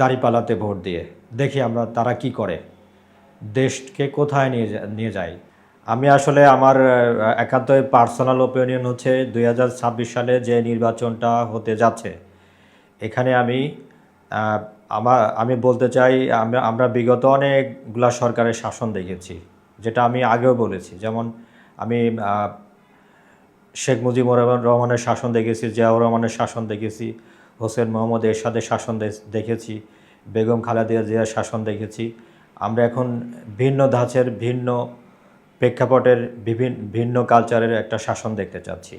দাড়িপালাতে vote দিয়ে। দেখি আমরা তারা কি করে। দেশকে কোথায় নিয়ে নিয়ে যায়। আমি আসলে আমার একান্তই পার্সোনাল ওপিনিয়ন হচ্ছে দুই হাজার ছাব্বিশ সালে যে নির্বাচনটা হতে যাচ্ছে। এখানে আমি আমার, আমি বলতে চাই, আমরা আমরা বিগত অনেকগুলা সরকারের শাসন দেখেছি, যেটা আমি আগেও বলেছি। যেমন আমি শেখ মুজিবুর রহমানের শাসন দেখেছি, জিয়াউর রহমানের শাসন দেখেছি। হোসেন মোহাম্মদ এরশাদের শাসন দেখেছি, বেগম খালেদা জিয়ার শাসন দেখেছি। আমরা এখন ভিন্ন ধাঁচের, ভিন্ন প্রেক্ষাপটের বিভিন্ন ভিন্ন কালচারের একটা শাসন দেখতে চাচ্ছি।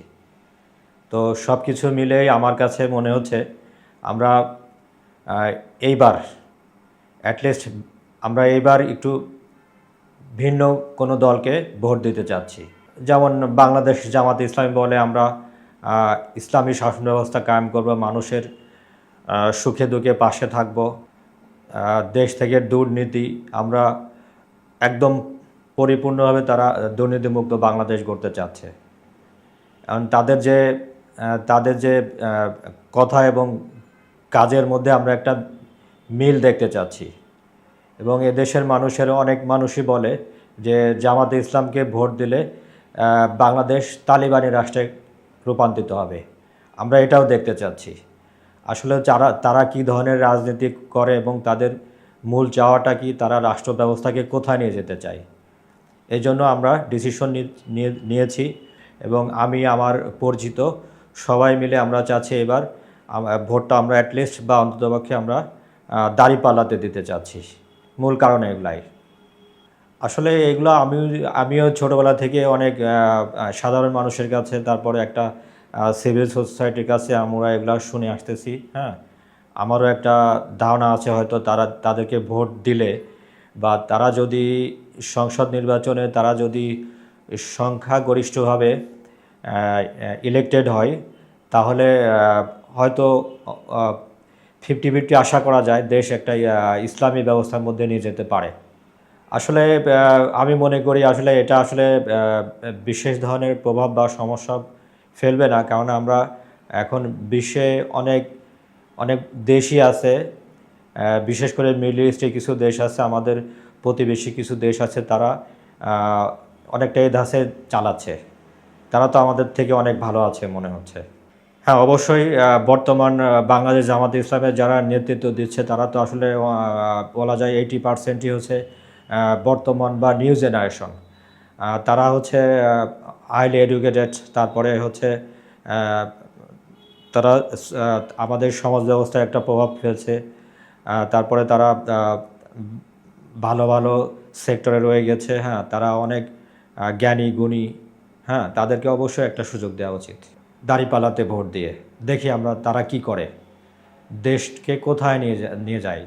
তো সব কিছু মিলেই আমার কাছে মনে হচ্ছে আমরা এইবার অ্যাটলিস্ট আমরা এইবার একটু ভিন্ন কোনো দলকে ভোট দিতে চাচ্ছি। যেমন বাংলাদেশ জামাত ইসলামী বলে আমরা ইসলামী শাসন ব্যবস্থা কায়েম করব, মানুষের সুখে দুঃখে পাশে থাকব। দেশ থেকে দুর্নীতি, আমরা একদম পরিপূর্ণভাবে তারা দুর্নীতিমুক্ত বাংলাদেশ গড়তে চাচ্ছে। কারণ তাদের যে তাদের যে কথা এবং কাজের মধ্যে আমরা একটা মিল দেখতে চাচ্ছি। এবং এদেশের মানুষের অনেক মানুষই বলে যে, জামাতে ইসলামকে ভোট দিলে বাংলাদেশ তালিবানি রাষ্ট্রে রূপান্তরিত হবে। আমরা এটাও দেখতে চাচ্ছি। আসলে যারা, তারা কী ধরনের রাজনীতি করে এবং তাদের মূল চাওয়াটা কি তারা রাষ্ট্র ব্যবস্থাকে কোথায় নিয়ে যেতে চায়? এই জন্য আমরা ডিসিশন নিয়েছি এবং আমি, আমার পরিচিত সবাই মিলে আমরা চাচ্ছি এবার ভোটটা আমরা অ্যাটলিস্ট বা অন্ততপক্ষে আমরা দাঁড়িপাল্লাতে দিতে চাচ্ছি। মূল কারণ এগুলাই। আসলে এগুলো আমি, আমিও ছোটোবেলা থেকে অনেক সাধারণ মানুষের কাছে, তারপরে একটা সিভিল সোসাইটির কাছে আমরা এগুলো শুনে আসতেছি হ্যাঁ? আমারও একটা ধারণা আছে হয়তো তারা, তাদেরকে ভোট দিলে বা তারা যদি সংসদ নির্বাচনে, তারা যদি সংখ্যাগরিষ্ঠভাবে ইলেক্টেড হয়, তাহলে হয়তো ফিফটি ফিফটি আশা করা যায়, দেশ একটা ইসলামী ব্যবস্থার মধ্যে নিয়ে যেতে পারে। আসলে আমি মনে করি আসলে এটা আসলে বিশেষ ধরনের প্রভাব বা সমস্যা ফেলবে না। কারণ আমরা এখন বিশ্বে অনেক অনেক দেশই আছে বিশেষ করে মিডল ইস্টে কিছু দেশ আছে, আমাদের প্রতিবেশী কিছু দেশ আছে, তারা অনেকটা ধাসে চালাচ্ছে। তারা তো আমাদের থেকে অনেক ভালো আছে মনে হচ্ছে। হ্যাঁ অবশ্যই বর্তমান বাংলাদেশ জামাত ইসলামের যারা নেতৃত্ব দিচ্ছে, তারা তো আসলে বলা যায় এইটি পার্সেন্টই হচ্ছে বর্তমান বা নিউ জেনারেশন। তারা হচ্ছে হাইলি এডুকেটেড তারপরে হচ্ছে তারা আমাদের সমাজ ব্যবস্থায় একটা প্রভাব ফেলছে। তারপরে তারা ভালো ভালো সেক্টরে রয়ে গেছে হ্যাঁ তারা অনেক জ্ঞানী, গুণী হ্যাঁ তাদেরকে অবশ্যই একটা সুযোগ দেওয়া উচিত। দাড়িপালাতে ভোট দিয়ে, দেখি আমরা তারা কি করে, দেশকে কোথায় নিয়ে নিয়ে যায়।